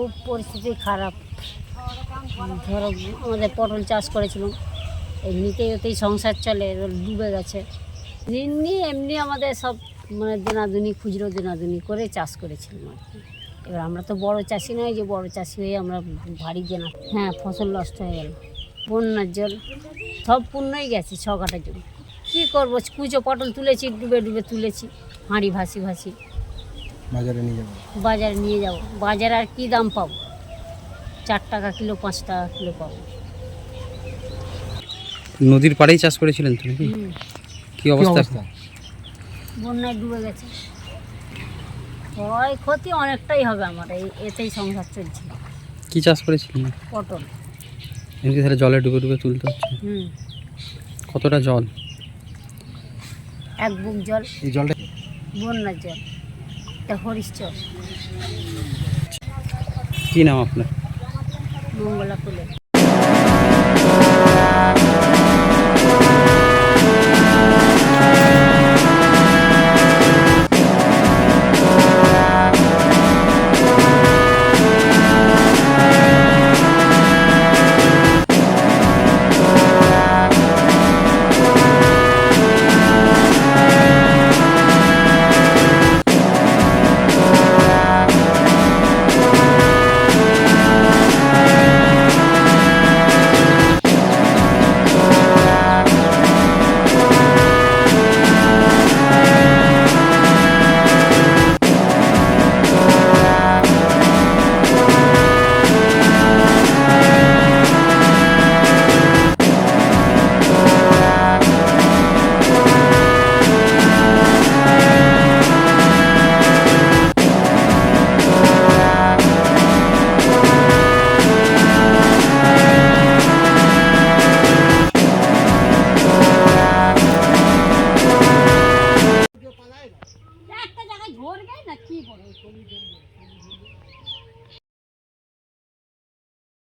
খুব পরিস্থিতি খারাপ। ধরো আমাদের পটল চাষ করেছিলাম এমনিতেই ওতেই সংসার চলে ডুবে গেছে। এমনি এমনি আমাদের সব মানে দেনাদুনি, খুচরো দেনাদুনি করে চাষ করেছিলাম আর কি। এবার আমরা তো বড় চাষি নয়, যে বড় চাষি হয়ে আমরা ভারী দেনা হ্যাঁ ফসল নষ্ট হয়ে গেল। বন্যার জল, সব পূর্ণই গেছে ছ কাটা জন্য কী করব? কুচো পটল তুলেছি, ডুবে ডুবে তুলেছি, হাঁড়ি ভাসি ভাসি। বাজারে নিয়ে যাব। বাজারে নিয়ে যাব। বাজারে আর কী দাম পাবো? চার টাকা কিলো পাঁচ টাকা কিলো পাবো। নদীর পাড়েই চাষ করেছিলেন তুমি কি কি অবস্থা? বন্যায় ডুবে গেছে। ক্ষয় ক্ষতি অনেকটাই হবে আমার এই এতেই সংসার চলছে। কি চাষ করেছিলেন? পটল। এমনি তাহলে জলে ডুবে ডুবে তুলতে হচ্ছে। হুম। কতটা জল? এক বুক জল। এই জলটা বন্যার জল। এটা হরিশ্চর কি নাম আপনার? মঙ্গলা ফুলে good game.